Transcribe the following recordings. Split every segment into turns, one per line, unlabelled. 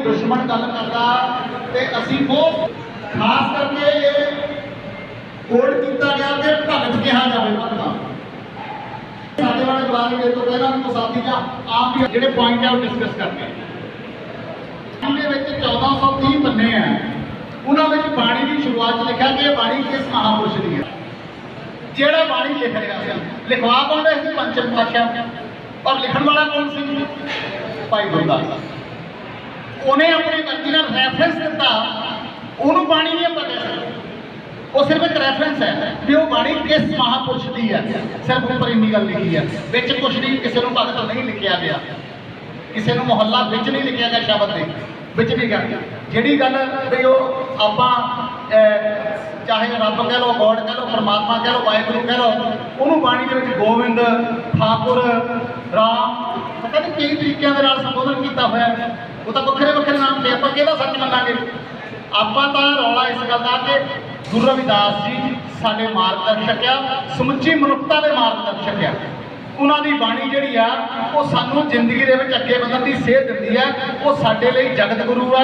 ਦੁਸ਼ਮਣ ਗੱਲ ਕਰਦਾ ਤੇ ਅਸੀਂ ਬਹੁਤ ਖਾਸ ਕਰਕੇ ਇਹ ਕੋਡ ਕੀਤਾ ਗਿਆ ਕਿ ਭਗਤ ਕਿਹਾ ਜਾਵੇ ਭਗਤਾਂ ਸਾਡੇ ਵਾਲੇ ਬੁਲਾਰੇ ਦੇ ਤੋਂ ਪਹਿਲਾਂ ਵੀ ਸਾਥੀ ਜਾਂ ਆਪ ਵੀ ਜਿਹੜੇ ਪੁਆਇੰਟ ਆ ਉਹ ਡਿਸਕਸ ਕਰਦੇ ਇਹਦੇ ਵਿੱਚ 1430 ਪੰਨੇ ਆ। ਉਹਨਾਂ ਵਿੱਚ ਬਾਣੀ ਦੀ ਸ਼ੁਰੂਆਤ 'ਚ ਲਿਖਿਆ ਕਿ ਇਹ ਬਾਣੀ ਕਿਸ ਮਹਾਪੁਰਸ਼ ਦੀ ਹੈ। ਜਿਹੜਾ ਬਾਣੀ ਲਿਖ ਰਿਹਾ ਸੀ, ਲਿਖਵਾ ਕੌਣ ਰਿਹਾ ਸੀ? ਪੰਚਮ ਪਾਤਸ਼ਾਹ। ਪਰ ਲਿਖਣ ਵਾਲਾ ਕੌਣ ਸੀ? ਭਾਈ ਗੁਰਦਾਸ। ਉਹਨੇ ਆਪਣੇ ਮਰਜ਼ੀ ਨਾਲ ਰੈਫਰੈਂਸ ਦਿੱਤਾ। ਉਹਨੂੰ ਬਾਣੀ ਨਹੀਂ ਆਪਾਂ ਕਹਿ ਸਕਦੇ ਉਹ ਸਿਰਫ ਇੱਕ ਰੈਫਰੈਂਸ ਹੈ ਵੀ ਉਹ ਬਾਣੀ ਕਿਸ ਮਹਾਪੁਰਸ਼ ਦੀ ਹੈ। ਸਿਰਫ ਉੱਪਰ ਇੰਨੀ ਗੱਲ ਲਿਖੀ ਹੈ। ਵਿੱਚ ਕੁਝ ਨਹੀਂ ਕਿਸੇ ਨੂੰ ਭਗਤ ਨਹੀਂ ਲਿਖਿਆ ਗਿਆ। ਕਿਸੇ ਨੂੰ ਮੁਹੱਲਾ ਵਿੱਚ ਨਹੀਂ ਲਿਖਿਆ ਗਿਆ ਸ਼ਬਦ ਦੇ। ਵਿੱਚ ਨਹੀਂ ਗਿਆ ਜਿਹੜੀ ਗੱਲ ਵੀ ਉਹ ਆਪਾਂ ਅਹ, ਚਾਹੇ ਰੱਬ ਕਹਿ ਲਓ ਗੋਡ ਕਹਿ ਲਓ ਪਰਮਾਤਮਾ ਕਹਿ ਲਓ ਵਾਹਿਗੁਰੂ ਕਹਿ ਲਓ ਉਹਨੂੰ ਬਾਣੀ ਦੇ ਵਿੱਚ ਗੋਬਿੰਦ ਠਾਕੁਰ ਰਾਮ ਪਤਾ ਨਹੀਂ ਕਈ ਤਰੀਕਿਆਂ ਦੇ ਨਾਲ ਸੰਬੋਧਨ ਕੀਤਾ ਹੋਇਆ ਹੈ। ਉਹ ਤਾਂ ਵੱਖਰੇ ਵੱਖਰੇ ਨਾਮ ਤੇ ਆਪਾਂ ਕਿਹਦਾ ਸੱਚ ਮੰਨਾਂਗੇ? ਆਪਾਂ ਤਾਂ ਰੌਲਾ ਇਸ ਗੱਲ ਦਾ ਕਿ ਗੁਰੂ ਰਵਿਦਾਸ ਜੀ ਸਾਡੇ ਮਾਰਗਦਰਸ਼ਕ ਆ, ਸਮੁੱਚੀ ਮਨੁੱਖਤਾ ਦੇ ਮਾਰਗਦਰਸ਼ਕ ਆ। ਉਹਨਾਂ ਦੀ ਬਾਣੀ ਜਿਹੜੀ ਆ, ਉਹ ਸਾਨੂੰ ਜ਼ਿੰਦਗੀ ਦੇ ਵਿੱਚ ਅੱਗੇ ਵਧਣ ਦੀ ਸੇਧ ਦਿੰਦੀ ਆ। ਉਹ ਸਾਡੇ ਲਈ ਜਗਤ ਗੁਰੂ ਆ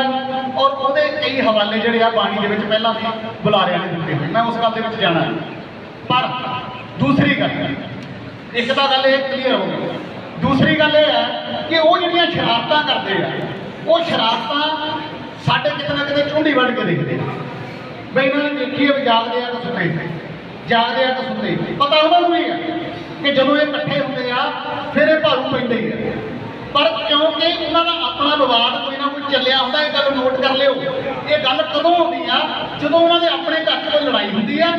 ਔਰ ਉਹਦੇ ਕਈ ਹਵਾਲੇ ਜਿਹੜੇ ਆ ਬਾਣੀ ਦੇ ਵਿੱਚ ਪਹਿਲਾਂ ਵੀ ਬੁਲਾਰਿਆਂ ਨੇ ਦਿੱਤੇ ਹੋਏ। ਮੈਂ ਉਸ ਗੱਲ ਦੇ ਵਿੱਚ ਜਾਣਾ ਪਰ ਦੂਸਰੀ ਗੱਲ, ਇੱਕ ਤਾਂ ਗੱਲ ਇਹ ਕਲੀਅਰ ਹੋ ਗਈ। ਦੂਸਰੀ ਗੱਲ ਇਹ ਹੈ ਕਿ ਉਹ ਜਿਹੜੀਆਂ ਸ਼ਰਾਰਤਾਂ ਕਰਦੇ ਆ ਉਹ ਸ਼ਰਾਰਤਾਂ ਸਾਡੇ ਕਿਤੇ ਨਾ ਕਿਤੇ ਚੁੰਡੀ ਵੱਢ ਕੇ ਦੇਖਦੇ ਆ ਬਈ ਇਹਨਾਂ ਨੇ ਦੇਖੀ ਹੈ, ਵੀ ਜਾਗਦੇ ਆ ਤਾਂ ਸੁਣਦੇ ਜਾਗਦੇ ਆ ਤਾਂ ਸੁਣਦੇ ਪਤਾ ਉਹਨਾਂ ਨੂੰ ਵੀ ਆ ਕਿ ਜਦੋਂ ਇਹ ਇਕੱਠੇ ਹੁੰਦੇ ਆ, ਫਿਰ ਇਹ ਭਾਰੂ ਪੈਂਦੇ ਹੀ ਆ। ਪਰ ਕਿਉਂਕਿ ਉਹਨਾਂ ਦਾ ਆਪਣਾ ਵਿਵਾਦ ਕੋਈ ਨਾ ਕੋਈ ਚੱਲਿਆ ਹੁੰਦਾ, ਇਹ ਗੱਲ ਨੋਟ ਕਰ ਲਿਓ। ਇਹ ਗੱਲ ਕਦੋਂ ਹੁੰਦੀ ਆ? ਜਦੋਂ ਉਹਨਾਂ ਦੇ ਆਪਣੇ ਘਰ 'ਚ ਕੋਈ ਲੜਾਈ ਹੁੰਦੀ ਆ,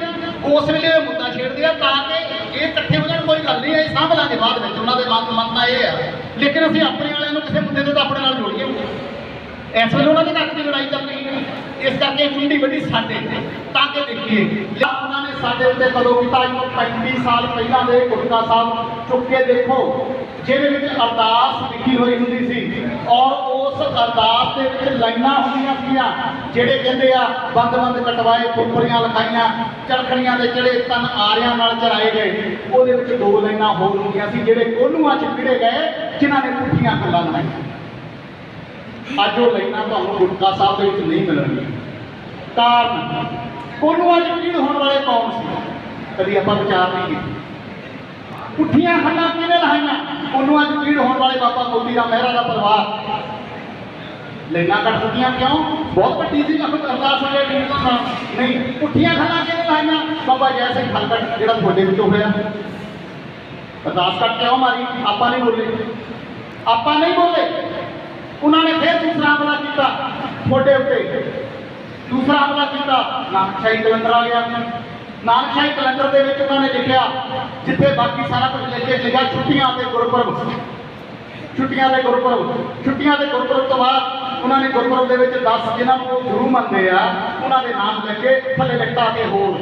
ਉਸ ਵੇਲੇ ਇਹ ਮੁੱਦਾ ਛੇੜਦੇ ਆ, ਤਾਂ ਕਿ ਇਹ ਇਕੱਠੇ ਹੋ ਜਾਣ, ਕੋਈ ਗੱਲ ਨਹੀਂ ਇਹ ਸਾਂਭ ਲਾਂਗੇ ਬਾਅਦ ਵਿੱਚ। ਉਹਨਾਂ ਦੇ ਮਨ ਮੰਨਣਾ ਇਹ ਆ। ਲੇਕਿਨ ਅਸੀਂ ਆਪਣੇ ਵਾਲਿਆਂ ਨੂੰ ਕਿਸੇ ਮੁੱਦੇ ਤੇ ਤਾਂ ਆਪਣੇ ਨਾਲ ਜੋੜੀਏ ਇਸ ਵੇਲੇ ਉਹਨਾਂ ਦੇ ਘਰ ਦੀ ਲੜਾਈ ਚੱਲ ਰਹੀ ਹੈ। ਇਸ ਕਰਕੇ ਕੁੰਡੀ ਵੱਡੀ ਸਾਡੇ ਤਾਂ ਕਿ ਦੇਖੀਏ। ਜਾਂ ਉਹਨਾਂ ਨੇ ਸਾਡੇ ਉੱਤੇ ਕਦੋਂ ਕੀਤਾ ਅੱਜ ਤੋਂ 35 ਸਾਲ ਪਹਿਲਾਂ ਦੇ ਗੁਰਕਾ ਸਾਹਿਬ ਚੁੱਕ ਕੇ ਦੇਖੋ, ਜਿਹਦੇ ਵਿੱਚ ਅਰਦਾਸ ਲਿਖੀ ਹੋਈ ਹੁੰਦੀ ਸੀ। ਔਰ ਉਸ ਅਰਦਾਸ ਦੇ ਵਿੱਚ ਲਾਈਨਾਂ ਹੁੰਦੀਆਂ ਸੀਗੀਆਂ, ਜਿਹੜੇ ਕਹਿੰਦੇ ਆ, ਬੰਦ ਬੰਦ ਕਟਵਾਏ ਫੁੱਫਰੀਆਂ ਲਿਖਾਈਆਂ ਚਰਖੜੀਆਂ ਦੇ ਜਿਹੜੇ ਤਨ ਆਰਿਆਂ ਨਾਲ ਚਰਾਏ ਗਏ। ਉਹਦੇ ਵਿੱਚ ਦੋ ਲਾਈਨਾਂ ਹੋਰ ਹੁੰਦੀਆਂ ਸੀ, ਜਿਹੜੇ ਕੋਲੂਆਂ ਚ ਕਿਹੜੇ ਗਏ, ਜਿਨ੍ਹਾਂ ਨੇ ਪੁੱਠੀਆਂ ਗੱਲਾਂ ਲਾਈਆਂ ਅੱਜ ਉਹ ਲਾਈਨਾਂ ਤੁਹਾਨੂੰ ਗੁਟਕਾ ਸਾਹਿਬ ਦੇ ਵਿੱਚ ਨਹੀਂ ਮਿਲਣਗੀਆਂ। ਕਾਰਨ ਕੋਲੂਆਂ 'ਚ ਪੀੜ ਹੋਣ ਵਾਲੇ ਕੌਣ ਸੀ? ਕਦੀ ਆਪਾਂ ਵਿਚਾਰ ਨਹੀਂ ਕੀਤੇ। ਪੁੱਠੀਆਂ ਖੱਲਾਂ ਕਿਹਨੇ ਲਾਈਆਂ? ਉਹਨੂੰ ਅੱਜ ਪੀੜ ਹੋਣ ਵਾਲੇ ਬਾਬਾ ਮੋਤੀ ਦਾ ਮਹਿਰਾ ਦਾ ਪਰਿਵਾਰ। ਲੈਣਾ ਕੱਟ ਦਿੱਤੀਆਂ ਕਿਉਂ? ਬਹੁਤ ਵੱਡੀ ਸੀ ਅਖਤ ਅਰਦਾਸ ਹੋਇਆ ਨਹੀਂ, ਪੁੱਠੀਆਂ ਖੱਲਾਂ ਕਿਹਨੇ ਲਾਈਆਂ ਬਾਬਾ ਜੈ ਸਿੰਘ ਖਲਕਟ ਜਿਹੜਾ ਤੁਹਾਡੇ ਵਿੱਚੋਂ ਹੋਇਆ। ਅਰਦਾਸ ਕੱਟ ਕਿਉਂ ਮਾਰੀ, ਆਪਾਂ ਨਹੀਂ ਬੋਲੇ। ਆਪਾਂ ਨਹੀਂ ਬੋਲੇ। ਉਹਨਾਂ ਨੇ ਫਿਰ ਦੂਸਰਾ ਹਮਲਾ ਕੀਤਾ, ਤੁਹਾਡੇ ਉੱਤੇ। ਦੂਸਰਾ ਹਮਲਾ ਕੀਤਾ ਨਾਨਕਸ਼ਾਹੀ ਕੈਲੰਡਰ ਆ ਗਿਆ। ਨਾਨਕਸ਼ਾਹੀ ਕੈਲੰਡਰ ਦੇ ਵਿੱਚ ਉਹਨਾਂ ਨੇ ਲਿਖਿਆ, ਜਿੱਥੇ ਬਾਕੀ ਸਾਰਾ ਕੁਝ ਲਿਖ ਕੇ ਲਿਖਿਆ, ਛੁੱਟੀਆਂ ਤੇ ਗੁਰਪੁਰਬ। ਛੁੱਟੀਆਂ ਦੇ ਗੁਰਪੁਰਬ। ਛੁੱਟੀਆਂ ਦੇ ਗੁਰਪੁਰਬ ਤੋਂ ਬਾਅਦ ਉਹਨਾਂ ਨੇ ਗੁਰਪੁਰਬ ਦੇ ਵਿੱਚ 10 ਜਿਨ੍ਹਾਂ ਨੂੰ ਉਹ ਗੁਰੂ ਮੰਨਦੇ ਆ, ਉਹਨਾਂ ਦੇ ਨਾਮ ਲਿਖ ਕੇ ਥੱਲੇ ਲਿਖਤਾ ਕਿ ਹੋਰ।